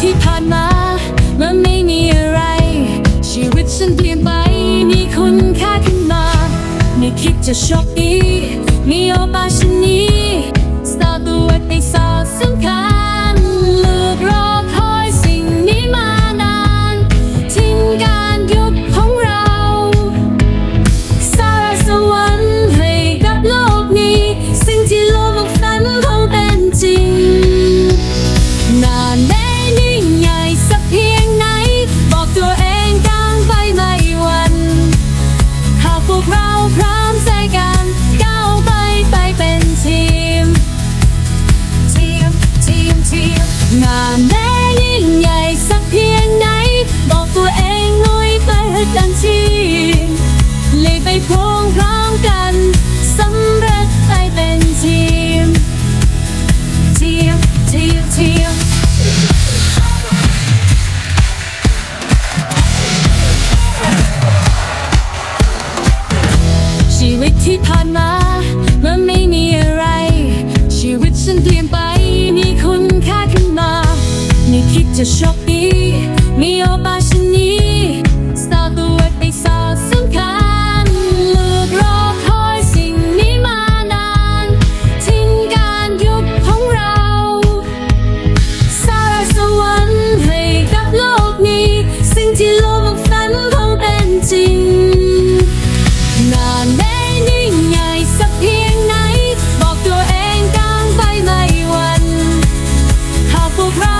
ที่ผ่านมามันไม่มีอะไร ชีวิตฉันเปลี่ยนไปมีคุณค่าขึ้นมาไม่คิดจะโชคดี round, round. ที่ผ่านมามันไม่มีอะไร ชีวิตฉันเปลี่ยนไปมีคุณค่าขึ้นมาไม่คิดจะชอก ground.